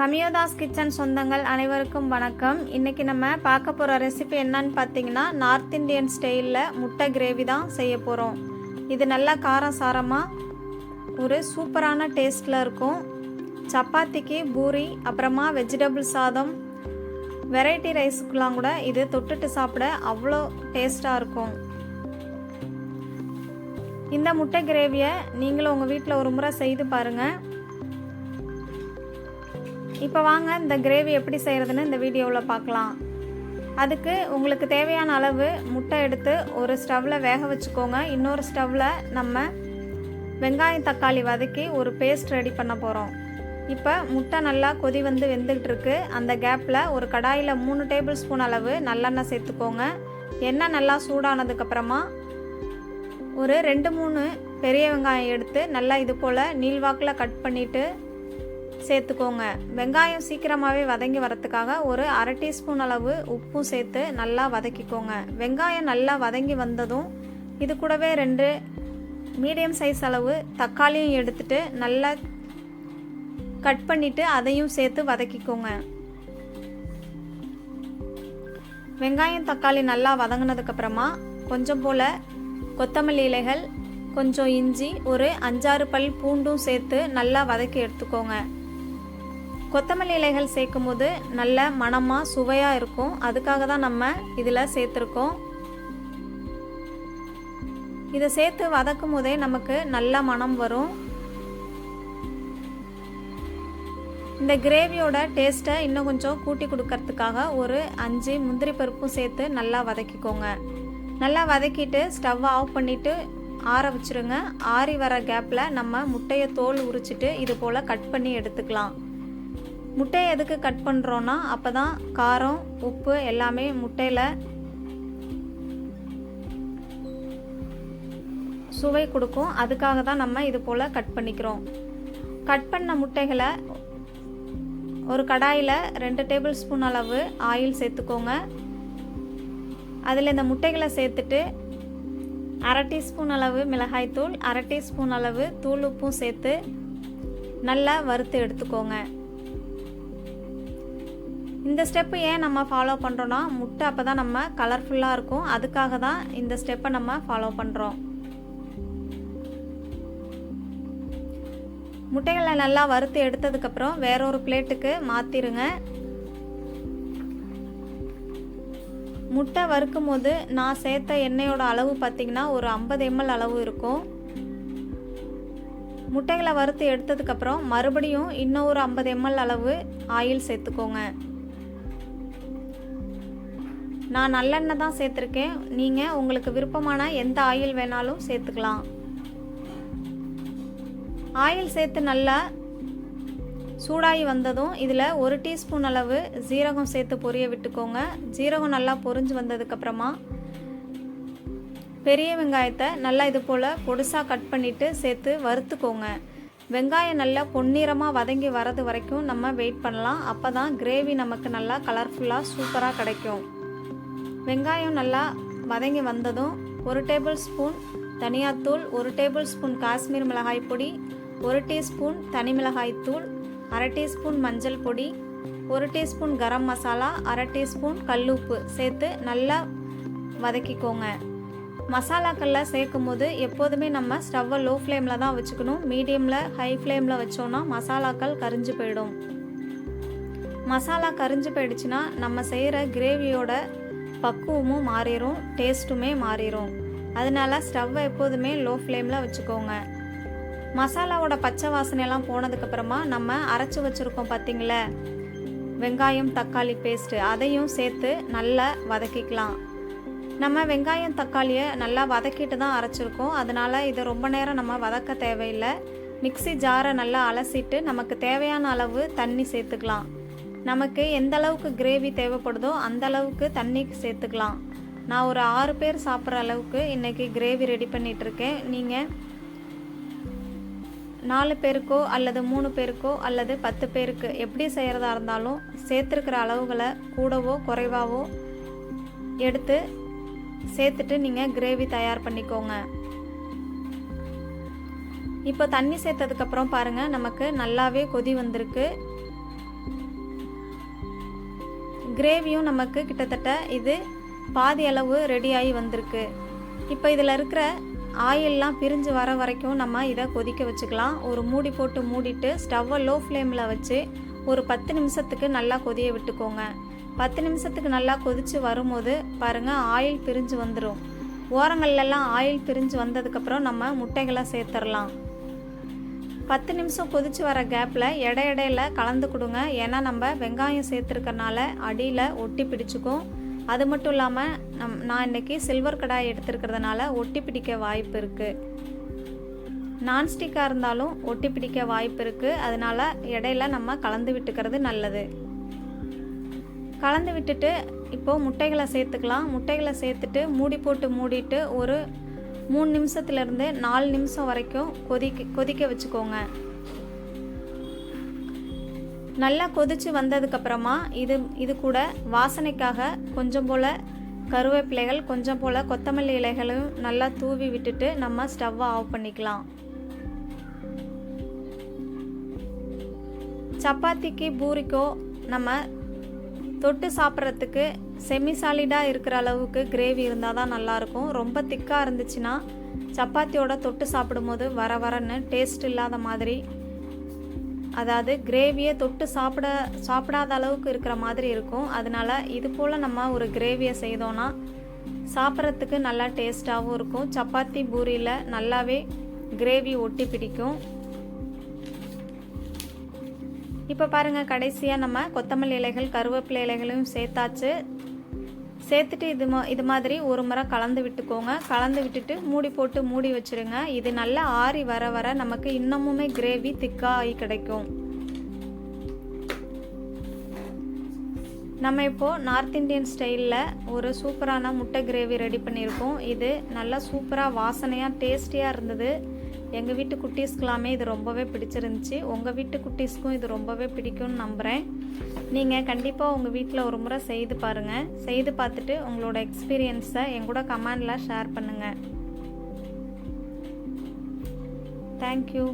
கமியோதாஸ் kitchen சொந்தங்கள் அனைவருக்கும் வணக்கம். இன்றைக்கி நம்ம பார்க்க போகிற ரெசிபி என்னன்னு பார்த்தீங்கன்னா நார்த் இந்தியன் ஸ்டைலில் முட்டை கிரேவி தான் செய்ய போகிறோம் இது நல்லா காரம் சாரமாக ஒரு சூப்பரான டேஸ்ட்டில் இருக்கும். சப்பாத்திக்கு பூரி அப்புறமா வெஜிடபிள் சாதம் வெரைட்டி ரைஸுக்கெலாம் கூட இது தொட்டுட்டு சாப்பிட அவ்வளோ டேஸ்ட்டாக இருக்கும். இந்த முட்டை கிரேவியை நீங்களும் உங்கள் வீட்டில் ஒரு முறை செய்து பாருங்கள் இப்போ வாங்க இந்த கிரேவி எப்படி செய்கிறதுன்னு இந்த வீடியோவில் பார்க்கலாம். அதுக்கு உங்களுக்கு தேவையான அளவு முட்டை எடுத்து ஒரு ஸ்டவ்வில் வேக வச்சுக்கோங்க. இன்னொரு ஸ்டவ்வில் நம்ம வெங்காயம் தக்காளி வதக்கி ஒரு பேஸ்ட் ரெடி பண்ண போகிறோம் இப்போ முட்டை நல்லா கொதி வந்து வெந்துக்கிட்டு இருக்கு அந்த கேப்பில் ஒரு கடாயில் மூணு டேபிள் ஸ்பூன் அளவு நல்லெண்ணெய் சேர்த்துக்கோங்க. எண்ணெய் நல்லா சூடானதுக்கப்புறமா ஒரு ரெண்டு மூணு பெரிய வெங்காயம் எடுத்து நல்லா இது போல் நீள்வாக்கில் கட் பண்ணிவிட்டு சேர்த்துக்கோங்க. வெங்காயம் சீக்கிரமாகவே வதங்கி வரத்துக்காக ஒரு அரை டீஸ்பூன் அளவு உப்பும் சேர்த்து நல்லா வதக்கிக்கோங்க. வெங்காயம் நல்லா வதங்கி வந்ததும் இது கூடவே ரெண்டு மீடியம் சைஸ் அளவு தக்காளியும் எடுத்துட்டு நல்லா கட் பண்ணிவிட்டு அதையும் சேர்த்து வதக்கிக்கோங்க. வெங்காயம் தக்காளி நல்லா வதங்கினதுக்கப்புறமா கொஞ்சம் போல் கொத்தமல்லி இலைகள் கொஞ்சம் இஞ்சி ஒரு அஞ்சாறு பல் பூண்டும் சேர்த்து நல்லா வதக்கி எடுத்துக்கோங்க. கொத்தமல்லி இலைகள் சேர்க்கும் போது நல்ல மணமாக சுவையாக இருக்கும். அதுக்காக தான் நம்ம இதில் சேர்த்துருக்கோம். இதை சேர்த்து வதக்கும் போதே நமக்கு நல்ல மணம் வரும். இந்த கிரேவியோட டேஸ்ட்டை இன்னும் கொஞ்சம் கூட்டி கொடுக்கறதுக்காக ஒரு அஞ்சு முந்திரி பருப்பும் சேர்த்து நல்லா வதக்கிக்கோங்க. நல்லா வதக்கிட்டு ஸ்டவ் ஆஃப் பண்ணிவிட்டு ஆற வச்சுருங்க. ஆறி வர கேப்பில் நம்ம முட்டையை தோல் உரிச்சிட்டு இது போல் கட் பண்ணி எடுத்துக்கலாம். முட்டையை எதுக்கு கட் பண்ணுறோன்னா அப்போ தான் காரம் உப்பு எல்லாமே முட்டையில் சுவை கொடுக்கும். அதுக்காக தான் நம்ம இது போல் கட் பண்ணிக்கிறோம். கட் பண்ண முட்டைகளை ஒரு கடாயில் ரெண்டு டேபிள் ஸ்பூன் அளவு ஆயில் சேர்த்துக்கோங்க. அதில் இந்த முட்டைகளை சேர்த்துட்டு அரை டீஸ்பூன் அளவு மிளகாய்த்தூள் அரை டீஸ்பூன் அளவு தூள் உப்பும் சேர்த்து நல்லா வறுத்து எடுத்துக்கோங்க. இந்த ஸ்டெப்பு ஏன் நம்ம ஃபாலோ பண்ணுறோன்னா முட்டை அப்போ தான் நம்ம கலர்ஃபுல்லாக இருக்கும். அதுக்காக தான் இந்த ஸ்டெப்பை நம்ம ஃபாலோ பண்ணுறோம் முட்டைகளை நல்லா வறுத்து எடுத்ததுக்கப்புறம் வேற ஒரு பிளேட்டுக்கு மாற்றிடுங்க முட்டை வறுக்கும் போது நான் சேர்த்த எண்ணெயோட அளவு பார்த்திங்கன்னா ஒரு ஐம்பது எம்எல் அளவு இருக்கும். முட்டைகளை வறுத்து எடுத்ததுக்கப்புறம் மறுபடியும் இன்னும் ஒரு ஐம்பது எம்எல் அளவு ஆயில் சேர்த்துக்கோங்க. நான் நல்லெண்ணெய் தான் சேர்த்துருக்கேன். நீங்கள் உங்களுக்கு விருப்பமான எந்த ஆயில் வேணாலும் சேர்த்துக்கலாம். ஆயில் சேர்த்து நல்லா சூடாகி வந்ததும் இதில் ஒரு டீஸ்பூன் அளவு ஜீரகம் சேர்த்து பொரிய விட்டுக்கோங்க. ஜீரகம் நல்லா பொரிஞ்சு வந்ததுக்கப்புறமா பெரிய வெங்காயத்தை நல்லா இது போல் பொடுசாக கட் பண்ணிவிட்டு சேர்த்து வறுத்துக்கோங்க. வெங்காயம் நல்லா பொன்னிறமாக வதங்கி வரது வரைக்கும் நம்ம வெயிட் பண்ணலாம். அப்போ தான் கிரேவி நமக்கு நல்லா கலர்ஃபுல்லாக சூப்பராக கிடைக்கும். வெங்காயம் நல்லா வதங்கி வந்ததும் ஒரு டேபிள் ஸ்பூன் தனியாத்தூள் ஒரு டேபிள் ஸ்பூன் காஷ்மீர் மிளகாய் பொடி ஒரு டீஸ்பூன் தனி மிளகாய் தூள் அரை டீஸ்பூன் மஞ்சள் பொடி ஒரு டீஸ்பூன் கரம் மசாலா அரை டீஸ்பூன் கல்லுப்பு சேர்த்து நல்லா வதக்கிக்கோங்க. மசாலாக்களில் சேர்க்கும் போது எப்போதுமே நம்ம ஸ்டவ்வை லோ ஃப்ளேமில் தான் வச்சுக்கணும். மீடியமில் ஹை ஃப்ளேமில் வச்சோன்னா மசாலாக்கள் கரிஞ்சு போயிடும். மசாலா கரிஞ்சு போயிடுச்சுன்னா நம்ம செய்கிற கிரேவியோட பக்குவமும் மாறிடும் டேஸ்ட்டுமே மாறிடும் அதனால ஸ்டவ்வை எப்போதுமே லோ ஃப்ளேமில் வச்சுக்கோங்க. மசாலாவோட பச்சை வாசனையெல்லாம் போனதுக்கப்புறமா நம்ம அரைச்சி வச்சுருக்கோம் பார்த்தீங்களே வெங்காயம் தக்காளி பேஸ்ட்டு அதையும் சேர்த்து நல்லா வதக்கிக்கலாம். நம்ம வெங்காயம் தக்காளியை நல்லா வதக்கிட்டு தான் அரைச்சிருக்கோம். அதனால் இதை ரொம்ப நேரம் நம்ம வதக்க தேவையில்லை. மிக்சி ஜாரை நல்லா அலசிட்டு நமக்கு தேவையான அளவு தண்ணி சேர்த்துக்கலாம். நமக்கு எந்த அளவுக்கு கிரேவி தேவைப்படுதோ அந்த அளவுக்கு தண்ணி சேர்த்துக்கலாம். நான் ஒரு ஆறு பேர் சாப்பிட்ற அளவுக்கு இன்றைக்கி கிரேவி ரெடி பண்ணிகிட்ருக்கேன் நீங்கள் நாலு பேருக்கோ அல்லது மூணு பேருக்கோ அல்லது பத்து பேருக்கு எப்படி செய்கிறதா இருந்தாலும் சேர்த்துருக்கிற அளவுகளை கூடவோ குறைவாவோ எடுத்து சேர்த்துட்டு நீங்கள் கிரேவி தயார் பண்ணிக்கோங்க. இப்போ தண்ணி சேர்த்ததுக்கப்புறம் பாருங்கள் நமக்கு நல்லாவே கொதி வந்திருக்கு. கிரேவியும் நமக்கு கிட்டத்தட்ட இது பாதி அளவு ரெடியாகி வந்திருக்கு. இப்போ இதில் இருக்கிற ஆயிலெலாம் பிரிஞ்சு வர வரைக்கும் நம்ம இதை கொதிக்க வச்சுக்கலாம். ஒரு மூடி போட்டு மூடிட்டு ஸ்டவ்வை லோ ஃப்ளேமில் வச்சு ஒரு பத்து நிமிஷத்துக்கு நல்லா கொதிய விட்டுக்கோங்க. பத்து நிமிஷத்துக்கு நல்லா கொதித்து வரும்போது பாருங்கள் ஆயில் பிரிஞ்சு வந்துடும் ஓரங்கள்லாம் ஆயில் பிரிஞ்சு வந்ததுக்கப்புறம் நம்ம முட்டைகளை சேர்த்துடலாம் பத்து நிமிஷம் கொதிச்சு வர கேப்பில் இடை இடையில கலந்து கொடுங்க. ஏன்னா நம்ம வெங்காயம் சேர்த்துருக்கறனால அடியில் ஒட்டி பிடிச்சிக்கும். அது மட்டும் இல்லாமல் நம் நான் இன்றைக்கி சில்வர் கடாய் எடுத்துருக்கிறதுனால ஒட்டி பிடிக்க வாய்ப்பு இருக்குது நான்ஸ்டிக்காக இருந்தாலும் ஒட்டி பிடிக்க வாய்ப்பு இருக்குது அதனால் இடையில நம்ம கலந்து விட்டுக்கிறது நல்லது. கலந்து விட்டுட்டு இப்போது முட்டைகளை சேர்த்துக்கலாம். முட்டைகளை சேர்த்துட்டு மூடி போட்டு மூடிட்டு ஒரு மூணு நிமிஷத்துலேருந்து நாலு நிமிஷம் வரைக்கும் கொதிக்க கொதிக்க வச்சுக்கோங்க. நல்லா கொதிச்சு வந்ததுக்கப்புறமா இது இது கூட வாசனைக்காக கொஞ்சம் போல் கருவேப்பிலைகள் கொஞ்சம் போல் கொத்தமல்லி இலைகளையும் நல்லா தூவி விட்டுட்டு நம்ம ஸ்டவ்வை ஆஃப் பண்ணிக்கலாம். சப்பாத்திக்கு பூரிக்கோ நம்ம தொட்டு சாப்பிட்றதுக்கு செமி சாலிடாக இருக்கிற அளவுக்கு கிரேவி இருந்தால் தான் நல்லாயிருக்கும். ரொம்ப திக்காக இருந்துச்சுன்னா சப்பாத்தியோட தொட்டு சாப்பிடும்போது வர வரன்னு டேஸ்ட் இல்லாத மாதிரி அதாவது கிரேவியை தொட்டு சாப்பிட சாப்பிடாத அளவுக்கு இருக்கிற மாதிரி இருக்கும். அதனால இது போல் நம்ம ஒரு கிரேவியை செய்தோன்னா சாப்பிட்றதுக்கு நல்லா டேஸ்ட்டாகவும் இருக்கும். சப்பாத்தி பூரியில் நல்லாவே கிரேவி ஒட்டி பிடிக்கும். இப்போ பாருங்கள் கடைசியாக நம்ம கொத்தமல்லி இலைகள் கருவேப்பிலை இலைகளையும் சேர்த்தாச்சு. சேர்த்துட்டு இது மா இது மாதிரி ஒரு முறை கலந்து விட்டுக்கோங்க. கலந்து விட்டுட்டு மூடி போட்டு மூடி வச்சுருங்க. இது நல்லா ஆறி வர வர நமக்கு இன்னமுமே கிரேவி திக்காகி கிடைக்கும். நம்ம இப்போது நார்த் இந்தியன் ஸ்டைலில் ஒரு சூப்பரான முட்டை கிரேவி ரெடி பண்ணியிருக்கோம். இது நல்லா சூப்பராக வாசனையாக டேஸ்டியாக இருந்தது. எங்கள் வீட்டு குட்டீஸ்க்கெல்லாமே இது ரொம்பவே பிடிச்சிருந்துச்சி. உங்கள் வீட்டு குட்டீஸ்க்கும் இது ரொம்பவே பிடிக்கும்னு நம்புகிறேன் நீங்கள் கண்டிப்பாக உங்கள் வீட்டில் ஒரு முறை செய்து பாருங்கள் செய்து பார்த்துட்டு உங்களோட எக்ஸ்பீரியன்ஸை என் கூட கமெண்டில் ஷேர் பண்ணுங்கள் தேங்க்யூ